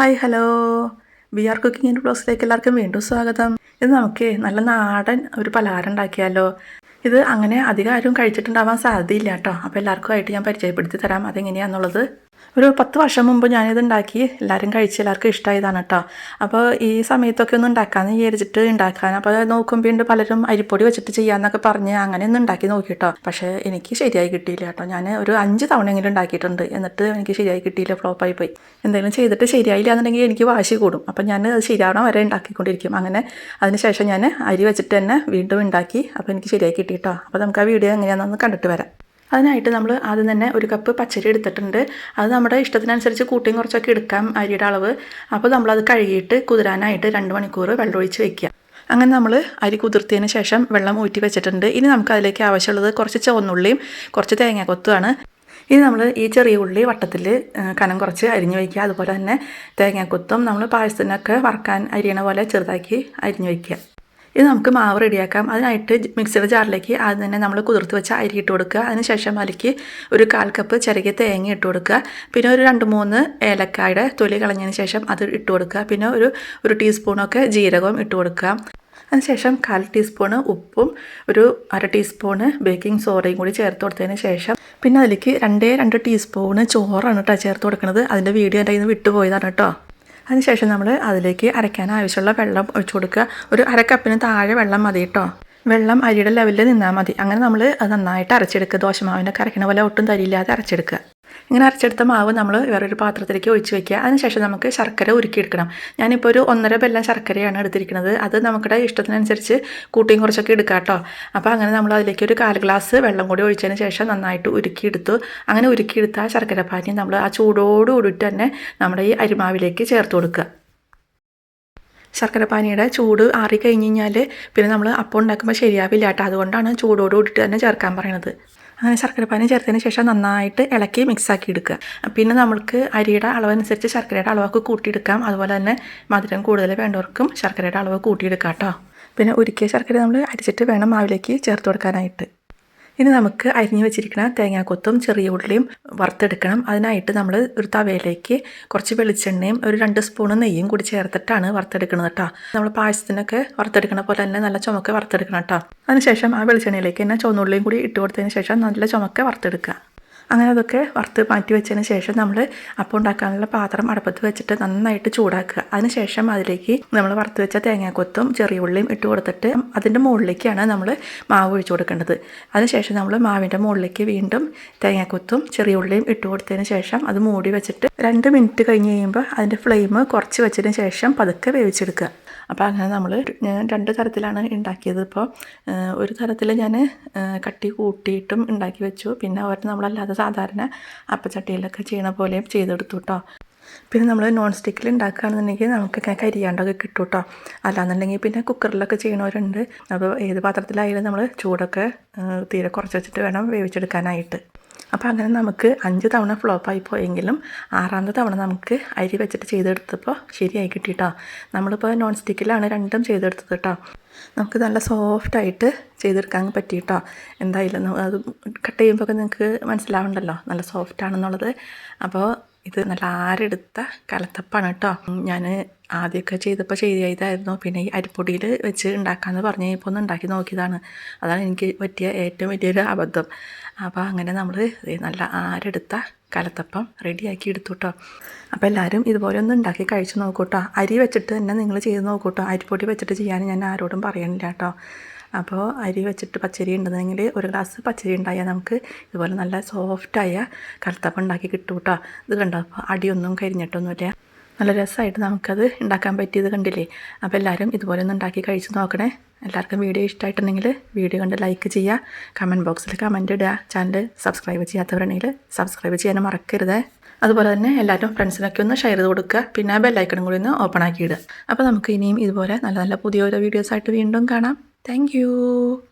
Hi hello. B R cooking ബ്ലോഗ്സിലേക്ക് എല്ലാവർക്കും വീണ്ടും സ്വാഗതം. ഇത് നമുക്ക് നല്ല നാടൻ ഒരു പലഹാരം ഉണ്ടാക്കിയാലോ? ഇത് അങ്ങനെ അധികം ആരും കഴിച്ചിട്ടുണ്ടാവാൻ സാധ്യതയില്ല കേട്ടോ. അപ്പോൾ എല്ലാവർക്കും ആയിട്ട് ഞാൻ പരിചയപ്പെടുത്തി തരാം അതെങ്ങനെയാണെന്നുള്ളത് ഒരു പത്ത് വർഷം മുമ്പ് ഞാനിത് ഉണ്ടാക്കി എല്ലാവരും കഴിച്ച് എല്ലാവർക്കും ഇഷ്ടമായതാണ് കേട്ടോ അപ്പോൾ ഈ സമയത്തൊക്കെ ഒന്ന് ഉണ്ടാക്കാമെന്ന് വിചാരിച്ചിട്ട് ഉണ്ടാക്കാൻ. അപ്പോൾ നോക്കുമ്പോൾ പലരും അരിപ്പൊടി വെച്ചിട്ട് ചെയ്യാമെന്നൊക്കെ പറഞ്ഞ് അങ്ങനെ ഒന്ന് ഉണ്ടാക്കി നോക്കി കേട്ടോ പക്ഷേ എനിക്ക് ശരിയായി കിട്ടിയില്ല കേട്ടോ ഞാൻ ഒരു അഞ്ച് തവണയെങ്കിലും ഉണ്ടാക്കിയിട്ടുണ്ട്. എന്നിട്ട് എനിക്ക് ശരിയായി കിട്ടിയില്ല ഫ്ലോപ്പായി പോയി. എന്തെങ്കിലും ചെയ്തിട്ട് ശരിയായില്ല എന്നുണ്ടെങ്കിൽ എനിക്ക് വാശി കൂടും. അപ്പോൾ ഞാൻ അത് ശരിയാവണം വരെ ഉണ്ടാക്കിക്കൊണ്ടിരിക്കും. അങ്ങനെ അതിനുശേഷം ഞാൻ അരി വെച്ചിട്ട് തന്നെ വീണ്ടും ഉണ്ടാക്കി. അപ്പോൾ എനിക്ക് ശരിയായി കിട്ടി കേട്ടോ അപ്പോൾ നമുക്ക് ആ വീഡിയോ എങ്ങനെയാണെന്ന് കണ്ടിട്ട് വരാം. അതിനായിട്ട് നമ്മൾ ആദ്യം തന്നെ ഒരു കപ്പ് പച്ചരി എടുത്തിട്ടുണ്ട്. അത് നമ്മുടെ ഇഷ്ടത്തിനനുസരിച്ച് കൂട്ടിയും കുറച്ചൊക്കെ എടുക്കാം അരിയുടെ അളവ്. അപ്പോൾ നമ്മളത് കഴുകിയിട്ട് കുതിരാനായിട്ട് രണ്ട് മണിക്കൂർ വെള്ളമൊഴിച്ച് വെക്കുക. അങ്ങനെ നമ്മൾ അരി കുതിർത്തിയതിന് ശേഷം വെള്ളം ഊറ്റി വെച്ചിട്ടുണ്ട്. ഇനി നമുക്ക് അതിലേക്ക് ആവശ്യമുള്ളത് കുറച്ച് ചുവന്നുള്ളിയും കുറച്ച് തേങ്ങാക്കൊത്തുമാണ് ഇനി നമ്മൾ ഈ ചെറിയ ഉള്ളി വട്ടത്തിൽ കനം കുറച്ച് അരിഞ്ഞു വയ്ക്കുക അതുപോലെ തന്നെ തേങ്ങാക്കൊത്തും നമ്മൾ പായസത്തിനൊക്കെ വറക്കാൻ അരിയണ പോലെ ചെറുതാക്കി അരിഞ്ഞു വയ്ക്കുക ഇത് നമുക്ക് മാവ് റെഡിയാക്കാം. അതിനായിട്ട് മിക്സിയുടെ ജാറിലേക്ക് ആദ്യം തന്നെ നമ്മൾ കുതിർത്ത് വെച്ച അരി ഇട്ട് കൊടുക്കുക. അതിനുശേഷം അതിലേക്ക് ഒരു കാൽ കപ്പ് ചെറിയ തേങ്ങ ഇട്ട് കൊടുക്കുക. പിന്നെ ഒരു രണ്ട് മൂന്ന് ഏലക്കായുടെ തൊലി കളഞ്ഞതിന് ശേഷം അത് ഇട്ട് കൊടുക്കുക. പിന്നെ ഒരു ഒരു ടീസ്പൂണൊക്കെ ജീരകവും ഇട്ട് കൊടുക്കുക. അതിനുശേഷം കാൽ ടീസ്പൂണ് ഉപ്പും ഒരു അര ടീസ്പൂണ് ബേക്കിംഗ് സോഡയും കൂടി ചേർത്ത് കൊടുത്തതിന് ശേഷം പിന്നെ അതിലേക്ക് രണ്ടേ രണ്ട് ടീസ്പൂണ് ചോറാണ് കേട്ടോ ചേർത്ത് കൊടുക്കുന്നത് അതിന്റെ വീഡിയോ എന്റെ കയ്യിൽ നിന്ന് വിട്ടുപോയതാണ് കേട്ടോ അതിനുശേഷം നമ്മൾ അതിലേക്ക് അരയ്ക്കാൻ ആവശ്യമുള്ള വെള്ളം ഒഴിച്ചു കൊടുക്കുക. ഒരു അരക്കപ്പിന് കപ്പിന് താഴെ വെള്ളം മതി കേട്ടോ വെള്ളം അരിയുടെ ലെവലിൽ നിന്നാൽ മതി. അങ്ങനെ നമ്മൾ അത് നന്നായിട്ട് അരച്ചെടുക്കുക. ദോശമാവിനൊക്കെ അരയ്ക്കണ പോലെ ഒട്ടും തരിയില്ലാതെ അരച്ചെടുക്കുക. ഇങ്ങനെ അരച്ചെടുത്ത മാവ് നമ്മൾ വേറൊരു പാത്രത്തിലേക്ക് ഒഴിച്ച് വെക്കുക. അതിനുശേഷം നമുക്ക് ശർക്കര ഉരുക്കിയെടുക്കണം. ഞാനിപ്പോൾ ഒരു ഒന്നര ബെല്ലം ശർക്കരയാണ് എടുത്തിരിക്കുന്നത്. അത് നമ്മുടെ ഇഷ്ടത്തിനനുസരിച്ച് കൂട്ടിയും കുറച്ചൊക്കെ എടുക്കാം കേട്ടോ. അപ്പോൾ അങ്ങനെ നമ്മൾ അതിലേക്ക് ഒരു കാൽ ഗ്ലാസ് വെള്ളം കൂടി ഒഴിച്ചതിന് ശേഷം നന്നായിട്ട് ഉരുക്കിയെടുത്തു. അങ്ങനെ ഉരുക്കിയെടുത്ത ആ ശർക്കര പാനി നമ്മൾ ആ ചൂടോടുകൂടിയിട്ട് തന്നെ നമ്മുടെ ഈ അരിമാവിലേക്ക് ചേർത്ത് കൊടുക്കുക. ശർക്കര ശർക്കരപ്പാനിയുടെ ചൂട് ആറി കഴിഞ്ഞ് കഴിഞ്ഞാൽ പിന്നെ നമ്മൾ അപ്പം ഉണ്ടാക്കുമ്പോൾ ശരിയാവില്ല കേട്ടോ. അതുകൊണ്ടാണ് ചൂടോട് കൂടിയിട്ട് തന്നെ ചേർക്കാൻ പറയുന്നത് അങ്ങനെ ശർക്കരപ്പാനി ചേർത്തതിന് ശേഷം നന്നായിട്ട് ഇളക്കി മിക്സാക്കി എടുക്കുക. പിന്നെ നമ്മൾക്ക് അരിയുടെ അളവനുസരിച്ച് ശർക്കരയുടെ അളവൊക്കെ കൂട്ടിയെടുക്കാം. അതുപോലെ തന്നെ മധുരം കൂടുതൽ വേണ്ടവർക്കും ശർക്കരയുടെ അളവ് കൂട്ടിയെടുക്കാം കേട്ടോ. പിന്നെ ഉരുക്കിയ ശർക്കര നമ്മൾ അരിച്ചിട്ട് വേണം മാവിലേക്ക് ചേർത്ത് കൊടുക്കാനായിട്ട്. ഇനി നമുക്ക് അരിഞ്ഞു വെച്ചിരിക്കുന്ന തേങ്ങാക്കൊത്തും ചെറിയ ഉള്ളിയും വറുത്തെടുക്കണം. അതിനായിട്ട് നമ്മൾ ഒരു തവയിലേക്ക് കുറച്ച് വെളിച്ചെണ്ണയും ഒരു രണ്ട് സ്പൂൺ നെയ്യും കൂടി ചേർത്തിട്ടാണ് വറുത്തെടുക്കുന്നത് കേട്ടോ. നമ്മൾ പായസത്തിനൊക്കെ വറുത്തെടുക്കുന്ന പോലെ തന്നെ നല്ല ചുമക്ക് വറുത്തെടുക്കണം കേട്ടോ. അതിനുശേഷം ആ വെളിച്ചെണ്ണയിലേക്ക് തന്നെ ചുവന്നുള്ളിയും കൂടി ഇട്ട് കൊടുത്തതിന് ശേഷം നല്ല ചുമക്ക് വറുത്തെടുക്കുക. അങ്ങനെ അതൊക്കെ വറുത്ത് മാറ്റി വെച്ചതിന് ശേഷം നമ്മൾ അപ്പം ഉണ്ടാക്കാനുള്ള പാത്രം അടുപ്പത്ത് വെച്ചിട്ട് നന്നായിട്ട് ചൂടാക്കുക. അതിനുശേഷം അതിലേക്ക് നമ്മൾ വറുത്ത് വെച്ച തേങ്ങാക്കൊത്തും ചെറിയ ഉള്ളിയും ഇട്ട് കൊടുത്തിട്ട് അതിന്റെ മുകളിലേക്കാണ് നമ്മൾ മാവ് ഒഴിച്ചു കൊടുക്കേണ്ടത്. അതിനുശേഷം നമ്മൾ മാവിന്റെ മുകളിലേക്ക് വീണ്ടും തേങ്ങാക്കൊത്തും ചെറിയ ഉള്ളിയും ഇട്ട് കൊടുത്തതിന് ശേഷം അത് മൂടി വെച്ചിട്ട് രണ്ട് മിനിറ്റ് കഴിഞ്ഞ് കഴിയുമ്പോൾ അതിന്റെ ഫ്ലെയിം കുറച്ച് വെച്ചതിന് ശേഷം പതുക്കെ വേവിച്ചെടുക്കുക. അപ്പോൾ അങ്ങനെ നമ്മൾ ഞാൻ രണ്ട് തരത്തിലാണ് ഉണ്ടാക്കിയത്. ഇപ്പോൾ ഒരു തരത്തിൽ ഞാൻ കട്ടി കൂട്ടിയിട്ടും ഉണ്ടാക്കി വെച്ചു. പിന്നെ അവർ നമ്മളല്ലാതെ സാധാരണ അപ്പച്ചട്ടിയിലൊക്കെ ചെയ്യണ പോലെയും ചെയ്തെടുത്തു കേട്ടോ പിന്നെ നമ്മൾ നോൺ സ്റ്റിക്കിൽ ഉണ്ടാക്കുകയാണെന്നുണ്ടെങ്കിൽ നമുക്കൊക്കെ കരിയാണ്ടൊക്കെ കിട്ടും കേട്ടോ അല്ലാന്നുണ്ടെങ്കിൽ പിന്നെ കുക്കറിലൊക്കെ ചെയ്യണവരുണ്ട്. അപ്പോൾ ഏത് പാത്രത്തിലായാലും നമ്മൾ ചൂടൊക്കെ തീരെ കുറച്ച് വെച്ചിട്ട് വേണം വേവിച്ചെടുക്കാനായിട്ട്. അപ്പോൾ അങ്ങനെ നമുക്ക് അഞ്ച് തവണ ഫ്ലോപ്പായി പോയെങ്കിലും ആറാമത്തെ തവണ നമുക്ക് അരി വെച്ചിട്ട് ചെയ്തെടുത്തപ്പോൾ ശരിയായി കിട്ടിയിട്ടോ നമ്മളിപ്പോൾ നോൺ സ്റ്റിക്കിലാണ് രണ്ടും ചെയ്തെടുത്തത് കേട്ടോ. നമുക്ക് നല്ല സോഫ്റ്റായിട്ട് ചെയ്തെടുക്കാൻ പറ്റിയിട്ടോ? എന്തായാലും അത് കട്ട് ചെയ്യുമ്പോൾ നിങ്ങൾക്ക് മനസ്സിലാവണ്ടല്ലോ. നല്ല സോഫ്റ്റ് ആണെന്നുള്ളത്. അപ്പോൾ ഇത് നല്ല ആരെടുത്ത കലത്തപ്പാണ് കേട്ടോ ഞാൻ ആദ്യമൊക്കെ ചെയ്തപ്പോൾ ചെയ്തായിരുന്നു പിന്നെ ഈ അരിപ്പൊടിയിൽ വെച്ച് ഉണ്ടാക്കാമെന്ന് പറഞ്ഞ് ഇപ്പോൾ ഒന്ന് ഉണ്ടാക്കി നോക്കിയതാണ്. അതാണ് എനിക്ക് പറ്റിയ ഏറ്റവും വലിയൊരു അബദ്ധം. അപ്പോൾ അങ്ങനെ നമ്മൾ നല്ല ആരെടുത്ത കലത്തപ്പം റെഡിയാക്കി എടുത്തു കേട്ടോ അപ്പോൾ എല്ലാവരും ഇതുപോലെ ഒന്ന് ഉണ്ടാക്കി കഴിച്ച് നോക്കൂട്ടോ അരി വെച്ചിട്ട് തന്നെ നിങ്ങൾ ചെയ്ത് നോക്കൂട്ടോ അരിപ്പൊടി വെച്ചിട്ട് ചെയ്യാൻ ഞാൻ ആരോടും പറയണില്ല കേട്ടോ അപ്പോൾ അരി വെച്ചിട്ട് പച്ചരി ഉണ്ടെന്നെങ്കിൽ ഒരു ഗ്ലാസ് പച്ചരി ഉണ്ടായാൽ നമുക്ക് ഇതുപോലെ നല്ല സോഫ്റ്റായ കലത്തപ്പം ഉണ്ടാക്കി കിട്ടും കേട്ടോ ഇത് കണ്ടോ? അപ്പോൾ അടിയൊന്നും കരിഞ്ഞിട്ടൊന്നുമില്ല. നല്ല രസമായിട്ട് നമുക്കത് ഉണ്ടാക്കാൻ പറ്റിയത് കണ്ടില്ലേ? അപ്പോൾ എല്ലാവരും ഇതുപോലെ ഒന്ന് ഉണ്ടാക്കി കഴിച്ച് നോക്കണേ. എല്ലാവർക്കും വീഡിയോ ഇഷ്ടമായിട്ടുണ്ടെങ്കിൽ വീഡിയോ കണ്ട് ലൈക്ക് ചെയ്യുക. കമന്റ് ബോക്സിൽ കമന്റ് ഇടുക. ചാനൽ സബ്സ്ക്രൈബ് ചെയ്യാത്തവരുണ്ടെങ്കിൽ സബ്സ്ക്രൈബ് ചെയ്യാനും മറക്കരുത്. അതുപോലെ തന്നെ എല്ലാവരും ഫ്രണ്ട്സിനൊക്കെ ഒന്ന് ഷെയർ ചെയ്ത് കൊടുക്കുക. പിന്നെ ബെല്ലൈക്കണും കൂടി ഒന്ന് ഓപ്പൺ ആക്കി അപ്പോൾ നമുക്ക് ഇനിയും ഇതുപോലെ നല്ല നല്ല പുതിയ ഓരോ വീഡിയോസായിട്ട് വീണ്ടും കാണാം. Thank you.